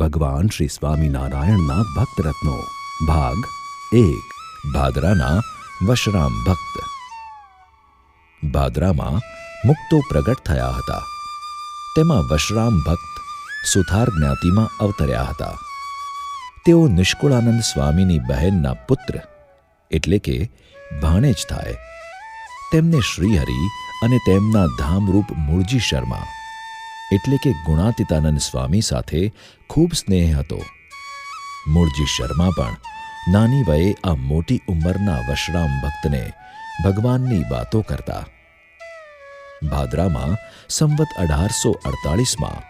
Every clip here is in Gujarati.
ભગવાન શ્રી સ્વામિનારાયણના ભક્ત રત્નો ભાગ એક. ભાદરાના વશરામ ભક્ત. ભાદરામાં મુક્તો પ્રગટ થયા હતા. તેમાં વશરામ ભક્ત સુથાર જ્ઞાતિમાં અવતર્યા હતા. તેઓ નિષ્કુળાનંદ સ્વામીની બહેનના પુત્ર, એટલે કે ભાણેજ થાય. તેમને શ્રીહરિ અને તેમના ધામરૂપ મૂળજી શર્મા એટલે કે ગુણાતીતાનંદ સ્વામી સાથે ખૂબ સ્નેહ હતો. મૂળજી શર્મા પણ નાની વયે આ મોટી ઉંમરના વશરામ ભક્તને ભગવાનની વાતો કરતા. ભાદરામાં સંવત અઢારસો અડતાળીસમાં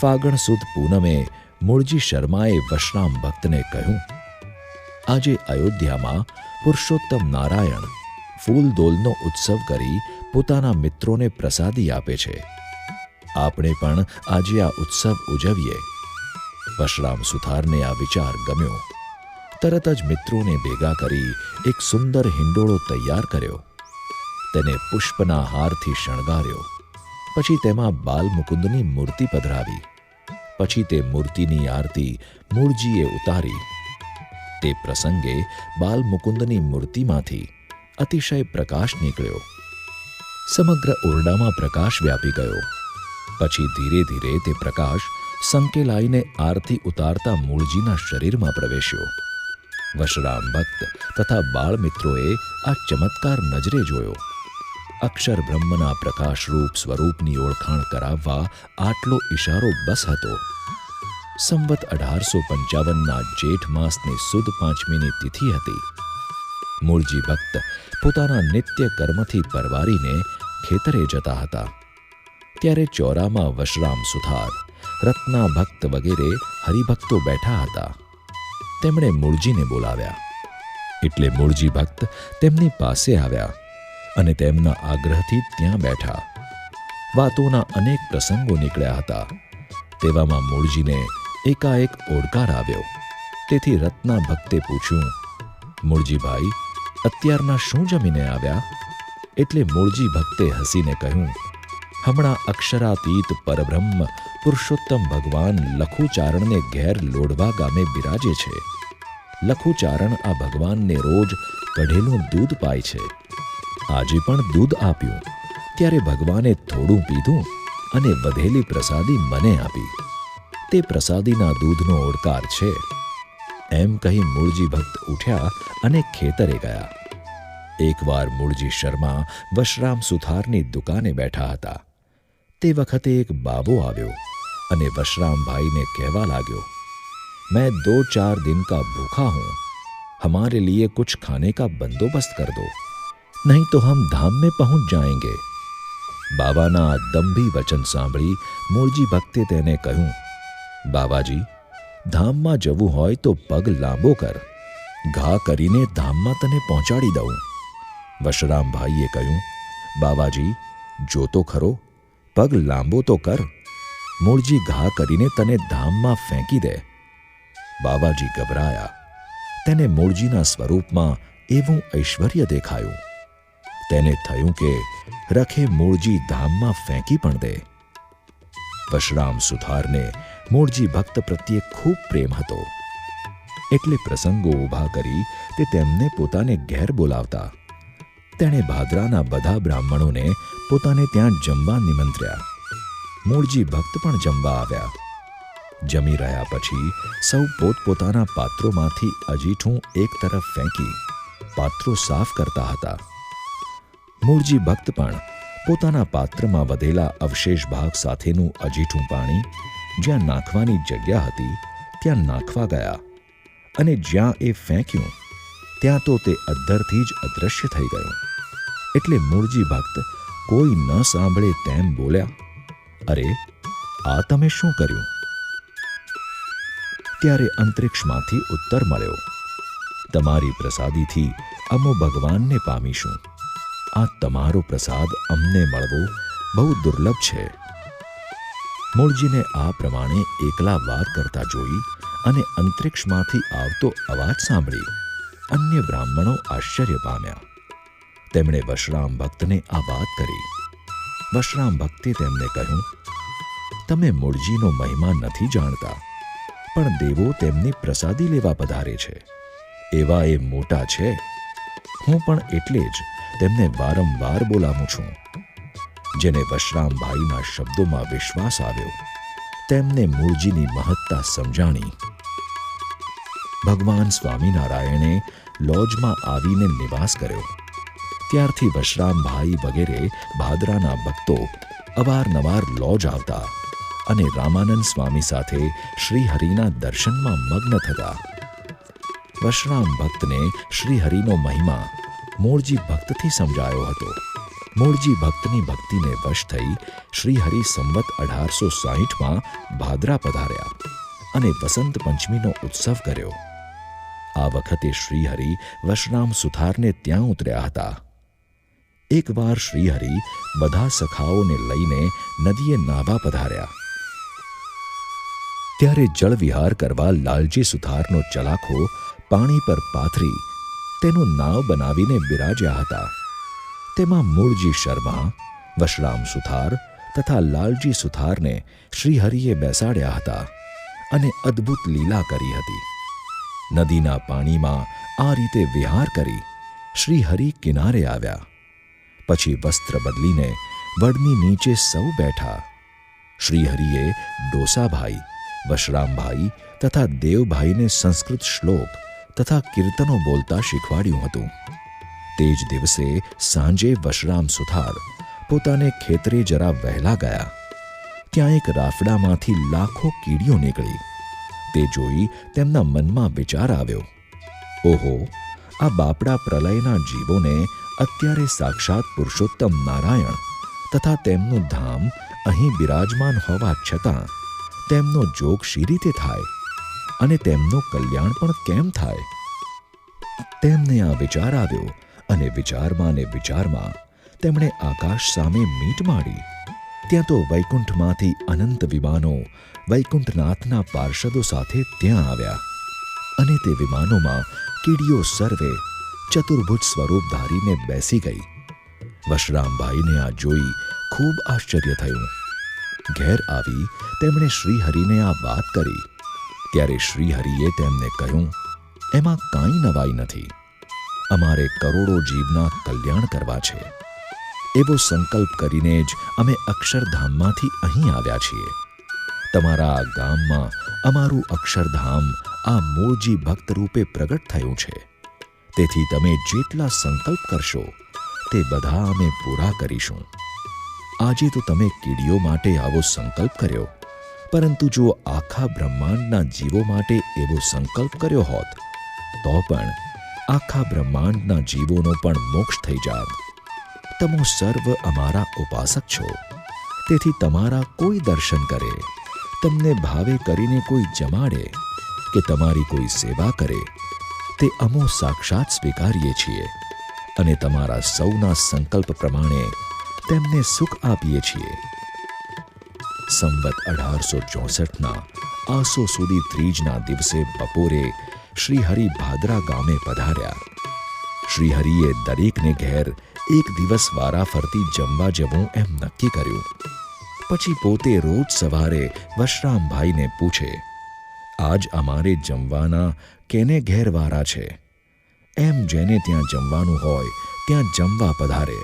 ફાગણ સુદ પૂનમે મૂળજી શર્માએ વશરામ ભક્તને કહ્યું, આજે અયોધ્યામાં પુરુષોત્તમ નારાયણ ફૂલદોલનો ઉત્સવ કરી પોતાના મિત્રોને પ્રસાદી આપે છે. આપણે પણ આજે આ ઉત્સવ ઉજવીએ. વશરામ સુથારને આ વિચાર ગમ્યો. તરત જ મિત્રોને ભેગા કરી એક સુંદર હિંડોળો તૈયાર કર્યો. તેને પુષ્પના હારથી શણગાર્યો. પછી તેમાં બાલમુકુંદની મૂર્તિ પધરાવી. પછી તે મૂર્તિની આરતી મૂળજીએ ઉતારી. તે પ્રસંગે બાલમુકુંદની મૂર્તિમાંથી અતિશય પ્રકાશ નીકળ્યો. સમગ્ર ઓરડામાં પ્રકાશ વ્યાપી ગયો. પછી ધીરે ધીરે તે પ્રકાશ સંકેલાઈને આરતી ઉતારતા મૂળજીના શરીરમાં પ્રવેશ્યો. વશરામ ભક્ત તથા બાળમિત્રોએ આ ચમત્કાર નજરે જોયો. અક્ષર બ્રહ્મના પ્રકાશરૂપ સ્વરૂપની ઓળખાણ કરાવવા આટલો ઇશારો બસ હતો. સંવત અઢારસો પંચાવનના જેઠ માસની સુદ પાંચમીની તિથિ હતી. મૂળજી ભક્ત પોતાના નિત્ય કર્મથી પરવારીને ખેતરે જતા હતા. ત્યારે ચોરામાં વશરામ સુથાર રત્ના ભક્ત વગેરે હરિભક્તો બેઠા હતા. તેમણે મૂળજીને બોલાવ્યા. એટલે મૂળજી ભક્ત તેમની પાસે આવ્યા અને તેમના આગ્રહથી ત્યાં બેઠા. વાતોના અનેક પ્રસંગો નીકળ્યા હતા. તેવામાં મૂળજીને એકાએક ઓડકાર આવ્યો. તેથી રત્ના ભક્તે પૂછ્યું, મૂળજીભાઈ, અત્યારના શું જમીને આવ્યા? એટલે મૂળજી ભક્તે હસીને કહ્યું હમણાં અક્ષરાતીત પરબ્રહ્મ પુરુષોત્તમ ભગવાન લખુચારણને ઘેર લોઢવા ગામે બિરાજે છે. લખુચારણ આ ભગવાનને રોજ કઢેલું દૂધ પાય છે. આજે પણ દૂધ આપ્યું. ત્યારે ભગવાને થોડું પીધું અને વધેલી પ્રસાદી મને આપી. તે પ્રસાદીના દૂધનો ઓડકાર છે. એમ કહી મૂળજી ભક્ત ઉઠ્યા અને ખેતરે ગયા. એકવાર મૂળજી શર્મા વશરામ સુથારની દુકાને બેઠા હતા. તે વખતે એક બાબો આવ્યો અને વશરામભાઈને કહેવા લાગ્યો मैं दो चार दिन का भूखा हूं हमारे लिए कुछ खाने का बंदोबस्त कर दो नहीं तो हम धाम में पहुंच जाएंगे બાબાના દંભી વચન સાંભળી મૂળજી ભક્તે તેને કહ્યું બાબાજી ધામમાં જવું હોય તો પગ લાંબો કર ઘા કરીને ધામમાં તને પહોંચાડી દઉં વશરામભાઈએ કહ્યું બાબાજી જો તો ખરો પગ લાંબો તો કર. મૂળજી ઘા કરીને તને ધામમાં ફેંકી દે. બાબાજી ગભરાયા. તેને મૂળજીના સ્વરૂપમાં એવું ઐશ્વર્ય દેખાયું. તેને થયું કે રખે મૂળજી ધામમાં ફેંકી પણ દે. વશરામ સુથારને મૂળજી ભક્ત પ્રત્યે ખૂબ પ્રેમ હતો. એટલે પ્રસંગો ઊભા કરી તે તેમને પોતાને ઘેર બોલાવતા. તેણે ભાદરાના બધા બ્રાહ્મણોને પોતાને ત્યાં જમવા નિમંત્ર્યા. મૂળજી ભક્ત પણ જમવા આવ્યા. જમી રહ્યા પછી સૌ પોતપોતાના પાત્રોમાંથી અજીઠું એક તરફ ફેંકી પાત્રો સાફ કરતા હતા. મૂળજી ભક્ત પણ પોતાના પાત્રમાં વધેલા અવશેષ ભાગ સાથેનું અજીઠું પાણી જ્યાં નાખવાની જગ્યા હતી ત્યાં નાખવા ગયા અને જ્યાં એ ફેંક્યું ત્યાં તો તે અદ્ધરથી જ અદૃશ્ય થઈ ગયું. એટલે મૂળજી ભક્ત કોઈ ન સાંભળે તેમ બોલ્યા, અરે, આ તમે શું કર્યું? ત્યારે અંતરિક્ષમાંથી ઉત્તર મળ્યો, તમારી પ્રસાદીથી અમો ભગવાનને પામીશું. આ તમારો પ્રસાદ અમને મળવો બહુ દુર્લભ છે. મૂળજીને આ પ્રમાણે એકલા વાત કરતા જોઈ અને અંતરિક્ષમાંથી આવતો અવાજ સાંભળી અન્ય બ્રાહ્મણો આશ્ચર્ય પામ્યા. તેમણે વશરામ ભક્તને આ વાત કરી. વશરામ ભક્તે તેમને કહ્યું, તમે મૂળજીનો મહિમા નથી જાણતા, પણ દેવો તેમની પ્રસાદી લેવા પધારે છે. એવા એ મોટા છે. હું પણ એટલે જ તેમને વારંવાર બોલાવું છું. જેને વશરામભાઈના શબ્દોમાં વિશ્વાસ આવ્યો. તેમને મૂળજીની મહત્તા સમજાણી. ભગવાન સ્વામિનારાયણે લોજમાં આવીને નિવાસ કર્યો. ત્યારથી વશરામભાઈ વગેરે ભાદરાના ભક્તો અવારનવાર લોજ આવતા અને રામાનંદ સ્વામી સાથે શ્રીહરિના દર્શનમાં મગ્ન થતા. વશરામ ભક્તને શ્રીહરિનો મહિમા મૂળજી ભક્તથી સમજાયો હતો. મૂળજી ભક્તની ભક્તિને વશ થઈ શ્રીહરિ સંવત અઢારસો સાહીઠમાં ભાદરા પધાર્યા અને વસંત પંચમીનો ઉત્સવ કર્યો. આ વખતે શ્રીહરિ વશરામ સુથારને ત્યાં ઉતર્યા હતા. એકવાર શ્રીહરિ બધા સખાઓને લઈને નદીએ નાવા પધાર્યા. ત્યારે જળવિહાર કરવા લાલજી સુથારનો ચલાખો પાણી પર પાથરી તેનું નાવ બનાવીને બિરાજ્યા હતા. તેમાં મૂળજી શર્મા, વશરામ સુથાર તથા લાલજી સુથારને શ્રીહરિએ બેસાડ્યા હતા અને અદ્ભુત લીલા કરી હતી. નદીના પાણીમાં આ રીતે વિહાર કરી શ્રીહરિ કિનારે આવ્યા. પછી વસ્ત્ર બદલીને વડની નીચે સૌ બેઠા. શ્રીહરિએ ડોસાભાઈ, વશરામભાઈ તથા દેવભાઈને સંસ્કૃત શ્લોક તથા કીર્તનો બોલતા શીખવાડ્યું હતું. તે જ દિવસે સાંજે વશરામ સુથાર પોતાને ખેતરે જરા વહેલા ગયા. ત્યાં એક રાફડામાંથી લાખો કીડીઓ નીકળી. તે જોઈ તેમના મનમાં વિચાર આવ્યો. ઓહો, આ બાપડા પ્રલયના જીવોને અત્યારે સાક્ષાત પુરુષોત્તમ નારાયણ તથા તેમનું ધામ અહીં બિરાજમાન હોવા છતાં તેમનો જોગ શી રીતે થાય અને તેમનું કલ્યાણ પણ કેમ થાય? તેમને આ વિચાર આવ્યો અને વિચારમાં ને વિચારમાં તેમણે આકાશ સામે મીટ માડી. ત્યાં તો વૈકુંઠમાંથી અનંત વિમાનો વૈકુંઠનાથના પાર્ષદો સાથે ત્યાં આવ્યા અને તે વિમાનોમાં કીડીઓ સર્વે ચતુર્ભુજ સ્વરૂપ ધારીને બેસી ગઈ. વશરામભાઈને આ જોઈ ખૂબ આશ્ચર્ય થયું. ઘેર આવી તેમણે શ્રીહરિને આ વાત કરી. ત્યારે શ્રીહરિએ તેમને કહ્યું, એમાં કાંઈ નવાઈ નથી. અમારે કરોડો જીવના કલ્યાણ કરવા છે. એવો સંકલ્પ કરીને જ અમે અક્ષરધામમાંથી અહીં આવ્યા છીએ. તમારા ગામમાં અમારું અક્ષરધામ આ મૂળજી ભક્ત રૂપે પ્રગટ થયું છે. તેથી તમે જેટલા સંકલ્પ કરશો, તે બધા અમે પૂરા કરીશું. આજે તો તમે કીડીઓ માટે આવો સંકલ્પ કર્યો, પરંતુ જો આખા બ્રહ્માંડના જીવો માટે એવો સંકલ્પ કર્યો હોત, તો પણ આખા બ્રહ્માંડના જીવોનો પણ મોક્ષ થઈ જાત. તમો સર્વ અમારા ઉપાસક છો. તેથી તમારા કોઈ દર્શન કરે, તમને ભાવે કરીને કોઈ જમાડે, કે તમારી કોઈ સેવા કરે તે અમો સાક્ષાત સ્વીકારીએ છીએ અને તમારા સૌના સંકલ્પ પ્રમાણે તેમને સુખ આપીએ છીએ. સંવત અઢારસો ચોસઠના આસો સુધી ત્રીજના દિવસે બપોરે શ્રીહરિ ભાદરા ગામે પધાર્યા. શ્રીહરિએ દરેકને ઘેર એક દિવસ વારા ફરતી જમવા જવું એમ નક્કી કર્યું. પછી પોતે રોજ સવારે વશરામભાઈને પૂછે, આજ અમારે જમવાના કેને ઘેરવારા છે? એમ જેને ત્યાં જમવાનું હોય, ત્યાં જમવા પધારે.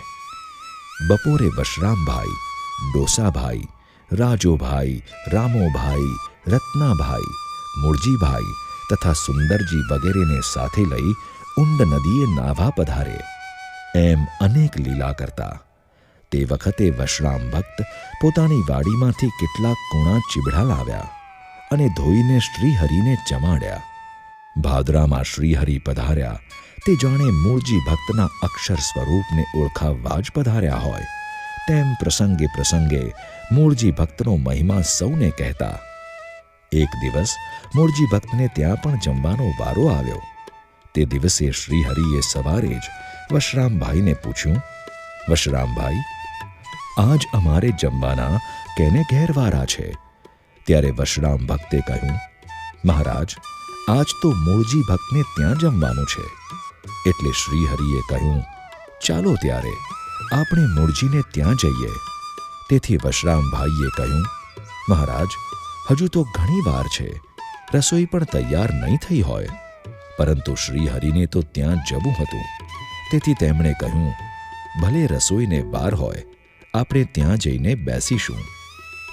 બપોરે વશરામભાઈ, ડોસાભાઈ, રાજોભાઈ, રામોભાઈ, રત્નાભાઈ મૂળજીભાઈ તથા સુંદરજી વગેરેને સાથે લઈ ઉંડ નદીએ નાવા પધારે. એમ અનેક લીલા કરતા. તે વખતે વશરામ ભક્ત પોતાની વાડીમાંથી કેટલાક કુણા ચીબડા લાવ્યા અને ધોઈને શ્રીહરિને જમાડ્યા ભાદરામાં શ્રીહરિ પધાર્યા. તે જાણે મૂળજી ભક્તના અક્ષર સ્વરૂપને ઓળખાવવા જ પધાર્યા હોય. તેમ પ્રસંગે પ્રસંગે મૂળજી ભક્તનો મહિમા સૌને કહેતા. એક દિવસ મૂળજી ભક્તને ત્યાં પણ જમવાનો વારો આવ્યો. તે દિવસે શ્રીહરિએ સવારે જ વશરામભાઈને પૂછ્યું, વશરામભાઈ, આજ અમારે જમવાના કેને ઘેરવારા છે? ત્યારે વશરામ ભક્તે કહ્યું, મહારાજ આજ તો મૂળજી ભક્તને ત્યાં જમવાનું છે. એટલે શ્રીહરિએ કહ્યું, ચાલો ત્યારે આપણે મૂળજીને ત્યાં જઈએ. તેથી વશરામભાઈએ કહ્યું, મહારાજ, હજુ તો ઘણી વાર છે. રસોઈ પણ તૈયાર નહીં થઈ હોય. પરંતુ શ્રીહરિને તો ત્યાં જવું હતું. તેથી તેમણે કહ્યું, ભલે રસોઈને વાર હોય, આપણે ત્યાં જઈને બેસીશું.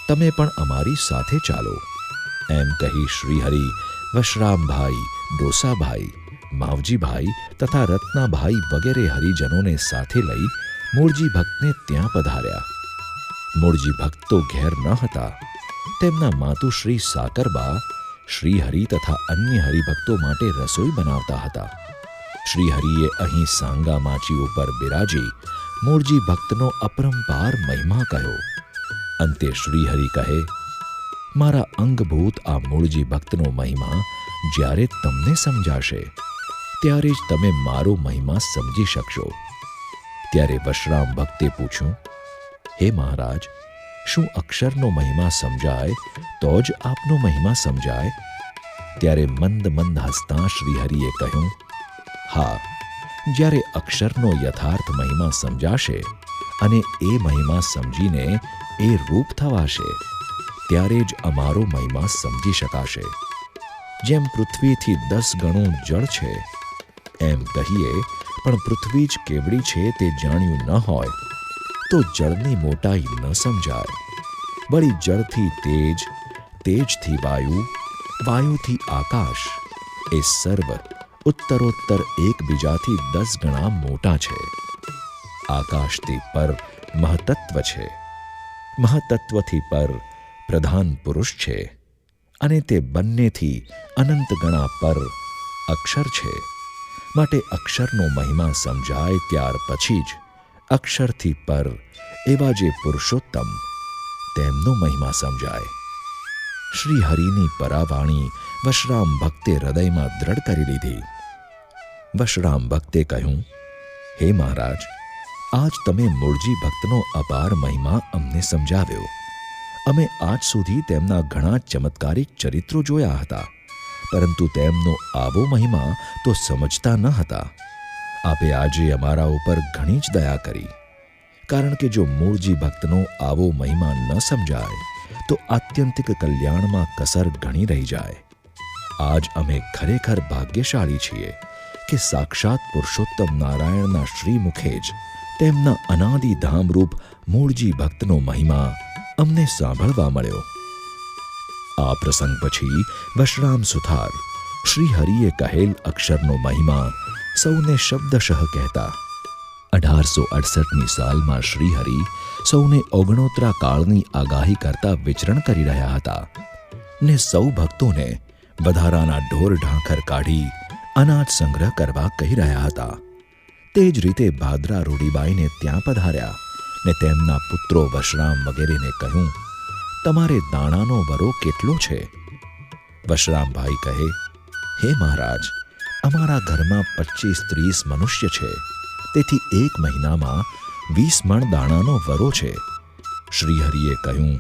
તમે પણ અમારી સાથે ચાલો. એમ કહી શ્રીહરિ વશરામભાઈ, ડોસાભાઈ, માવજીભાઈ તથા રત્નાભાઈ વગેરે હરિજનોને સાથે લઈ મૂળજી ભક્તને ત્યાં પધાર્યા. મૂળજી ભક્ત ઘેર ન હતા. તેમના માતુશ્રી સાકરબા, શ્રીહરિ તથા અન્ય હરિભક્તો માટે રસોઈ બનાવતા હતા. શ્રીહરિએ અહીં સાંગા માચી ઉપર બિરાજી મૂળજી ભક્તનો અપરંપાર મહિમા કહ્યો. અંતે શ્રીહરિ કહે મારા અંગભૂત આ મૂળજી ભક્તનો મહિમા જ્યારે તમને સમજાશે, ત્યારે જ તમે મારો મહિમા સમજી શકશો. ત્યારે વશરામ ભક્તે પૂછ્યું, હે મહારાજ, શું અક્ષરનો મહિમા સમજાય તો જ આપનો મહિમા સમજાય? ત્યારે મંદ મંદ હસતા શ્રીહરિએ કહ્યું, હા, જ્યારે અક્ષરનો યથાર્થ મહિમા સમજાશે અને એ મહિમા સમજીને એ રૂપ થવાશે ત્યારે જ અમારો મહિમા સમજી શકાશે. જેમ પૃથ્વીથી દસ ગણું જળ છે, એમ કહીએ, પણ પૃથ્વી જ કેવડી છે તે જાણ્યું ન હોય, તો જળની મોટાઈ ન સમજાય. વળી જળથી તેજ, તેજથી વાયુ, વાયુથી આકાશ, એ સર્વ ઉત્તરોત્તર એકબીજાથી દસ ગણા મોટા છે. આકાશથી પર મહતત્વ છે. મહતત્વથી પર પ્રધાન પુરુષ છે અને તે બંનેથી અનંત ગણા પર અક્ષર છે. માટે અક્ષરનો મહિમા સમજાય ત્યાર પછી જ અક્ષરથી પર એવા જે પુરુષોત્તમ, તેમનો મહિમા સમજાય. શ્રી હરિની પરાવાણી વશરામ ભક્તે હૃદયમાં દ્રઢ કરી લીધી. વશરામ ભક્તે કહ્યું, હે મહારાજ, આજ તમે મૂળજી ભક્તનો અપાર મહિમા અમને સમજાવ્યો. અમે આજ સુધી તેમના ઘણા ચમત્કારિક ચરિત્રો જોયા હતા, પરંતુ તેમનો આવો મહિમા તો સમજતા ન હતા. આપે આજે અમારા ઉપર ઘણી જ દયા કરી, કારણ કે જો મૂળજી ભક્તનો આવો મહિમા ન સમજાય, તો આત્યંતિક કલ્યાણમાં કસર ઘણી રહી જાય. આજ અમે ખરેખર ભાગ્યશાળી છીએ કે સાક્ષાત પુરુષોત્તમ નારાયણના શ્રી મુખે જ તેમના અનાદિ ધામરૂપ મૂળજી ભક્તનો મહિમા અમને સાંભળવા મળ્યો. આ પ્રસંગ પછી વશરામ સુથાર શ્રી હરિએ કહેલ અક્ષરનો મહિમા સૌને શબ્દશઃ કહેતા. અઢારસો અડસઠની સાલમાં શ્રીહરિ સૌને ઓગણોતરા કાળની આગાહી કરતા વિચરણ કરી રહ્યા હતા ને સૌ ભક્તોને વધારાના ઢોર ઢાંખર કાઢી અનાજ સંગ્રહ કરવા કહી રહ્યા હતા. તે જ રીતે ભાદરા રૂડીબાઈને ત્યાં પધાર્યા. ને તેમના પુત્રો વશરામ વગેરેને કહ્યું, તમારે દાણાનો વરો કેટલો છે? વશરામભાઈ કહે, હે મહારાજ, અમારા ઘરમાં પચીસ ત્રીસ મનુષ્ય છે, તેથી એક મહિનામાં વીસ મણ દાણાનો વરો છે. શ્રીહરિએ કહ્યું,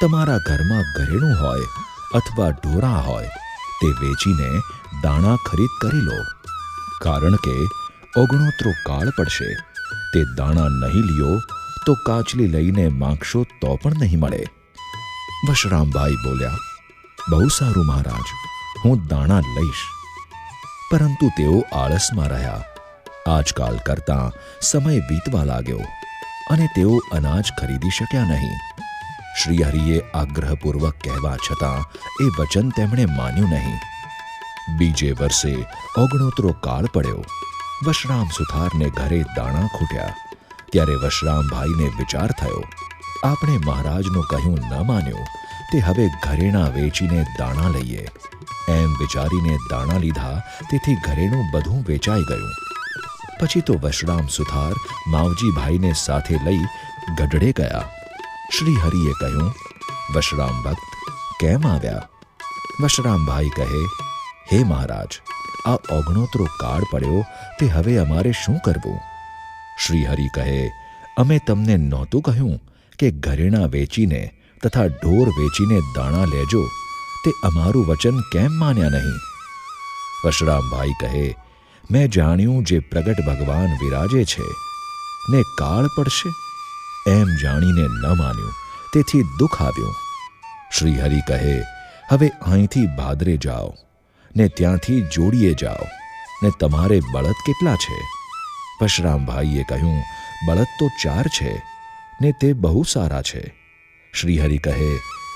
તમારા ઘરમાં ઘરેણું હોય અથવા ઢોરા હોય, તે વેચીને દાણા ખરીદ કરી લો, કારણ કે ઓગણોતરો કાળ પડશે, તે દાણા નહીં લ્યો તો કાચલી લઈને માંગશો તો પણ નહીં મળે. વશરામભાઈ બોલ્યા, બહુ સારું મહારાજ, હું દાણા લઈશ. પરંતુ તેઓ આળસમાં રહ્યા. આજકાલ કરતાં સમય વીતવા લાગ્યો અને તેઓ અનાજ ખરીદી શક્યા નહીં. શ્રીહરિએ આગ્રહપૂર્વક કહેવા છતાં એ વચન તેમણે માન્યું નહીં. બીજે વર્ષે ઓગણોતરો કાળ પડ્યો. વશરામ સુથારને ઘરે દાણા ખૂટ્યા. ત્યારે વશરામભાઈને વિચાર થયો, આપણે મહારાજનું કહ્યું ન માન્યું, તે હવે ઘરેણા વેચીને દાણા લઈએ. એમ વિચારીને દાણા લીધા, તેથી ઘરેણું બધું વેચાઈ ગયું. પછી તો વશરામ સુથાર માવજીભાઈને સાથે લઈ ગઢડે ગયા. શ્રી હરિએ કહ્યું, વશરામ ભક્ત, કેમ આવ્યા? વશરામભાઈ કહે, હે મહારાજ, આ ઓગણોતરો કાળ પડ્યો, તે હવે અમારે શું કરવું? શ્રીહરિ કહે, અમે તમને નહોતું કહ્યું કે ઘરેણા વેચીને તથા ઢોર વેચીને દાણા લેજો? તે અમારું વચન કેમ માન્યા નહીં? વશરામભાઈ કહે, મેં જાણ્યું જે પ્રગટ ભગવાન વિરાજે છે. ને કાળ પડશે? એમ જાણીને ન માન્યું, તેથી દુઃખ આવ્યું. શ્રીહરિ કહે, હવે અહીંથી ભાદરે જાઓ, ને ત્યાંથી જોડીએ જાઓ, ને તમારે બળદ કેટલા છે? પરશુરામભાઈએ કહ્યું, બળદ તો ચાર છે ને તે બહુ સારા છે. શ્રીહરિ કહે,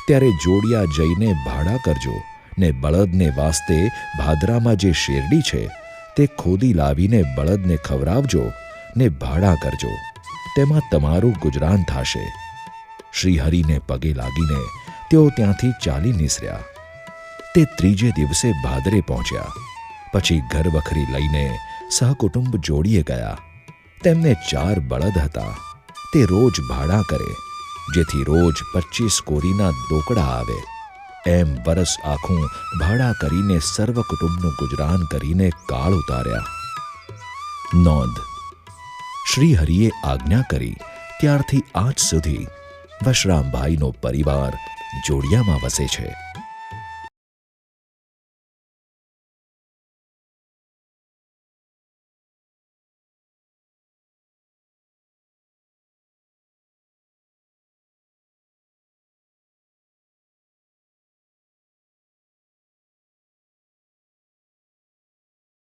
ત્યારે જોડિયા જઈને ભાડા કરજો ને બળદને વાસ્તે ભાદરામાં જે શેરડી છે તે ખોદી લાવીને બળદને ખવરાવજો ને ભાડા કરજો. તેમાં તમારું ગુજરાન થશે. શ્રીહરિને પગે લાગીને તેઓ ત્યાંથી ચાલી નીસર્યા. તે ત્રીજે દિવસે ભાદરે પહોંચ્યા. પછી ઘર વખરી લઈને સહકુટુંબ જોડીએ ગયા. તેમને ચાર બળદ હતા. તે રોજ ભાડા કરે, જેથી રોજ પચીસ કોરીના દોકડા આવે. એમ વરસ આખું ભાડા કરીને સર્વ કુટુંબનું ગુજરાન કરીને કાળ ઉતાર્યા. નોંધ. શ્રીહરિએ આજ્ઞા કરી, ત્યારથી આજ સુધી વશરામભાઈનો પરિવાર જોડિયામાં વસે છે.